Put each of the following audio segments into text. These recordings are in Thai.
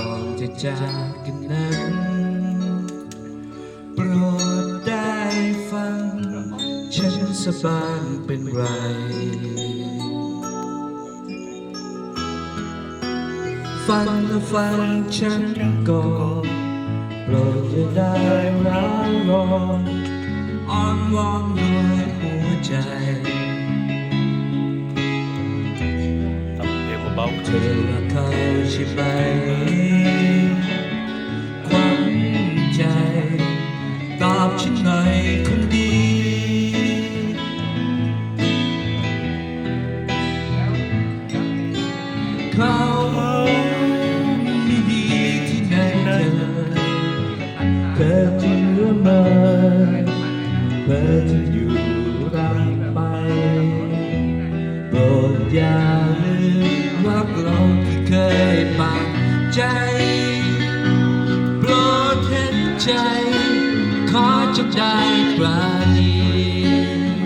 ก่อนจะจากกันนั้น โปรดได้ฟัง ฉันสบานเป็นไร ฟังนะฟังฉันก่อนโปรดจะได้ร้างรอนอ้อนวอนด้วยหัวใจ ธอรักเขาใช่ไหม ความใจตอบฉันหน่อยคนดี เขาไม่ดีที่ไหนเธอเธอจะละเมอเธอจะอยู่รำไปโปรดอย่า ใจโปรดเห็นใจ ขอจงได้ปราณีๆ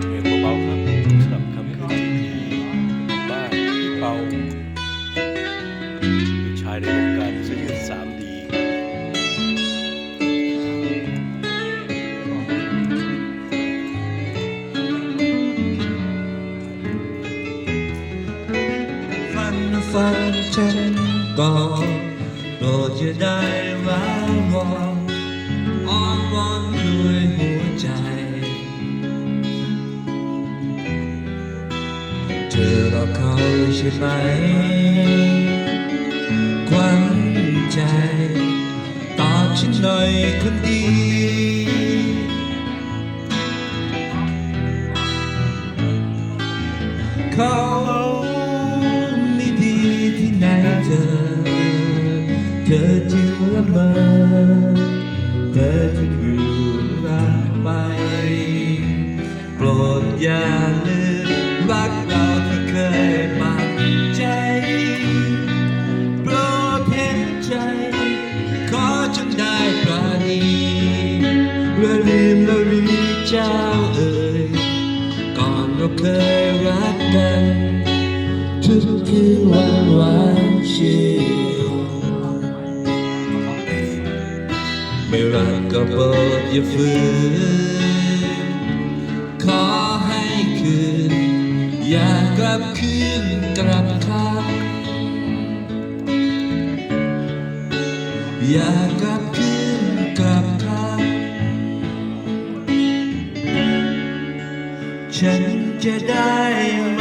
เพลงเบาๆครับสำหรับคำคืนที่บ้านพี่เปาพี่ชายในวงการเฟังฉันก่อนโปรดอย่าได้ร้าวอนอ้อนวอนด้วยหัวใจ เธอรอเขาใช่ไหมควันใจตอบฉันหน่อยคนดีเขา เธอจึงละเมอเธอจึงอยู่รักไปโปรดอย่าลืมรักเราที่เคยปักใจ โปรดเห็นใจ ขอจงได้ปราณีละลืมละลีเจ้าเอ่ยก่อนเราเคยรักกันทุกคืนวันหวานชื่น ไม่รักก็โปรดอย่าฝืนขอให้คืน อย่ากลับคืนกลับคำอย่ากลับคืนกลับคำฉันจะได้ไหม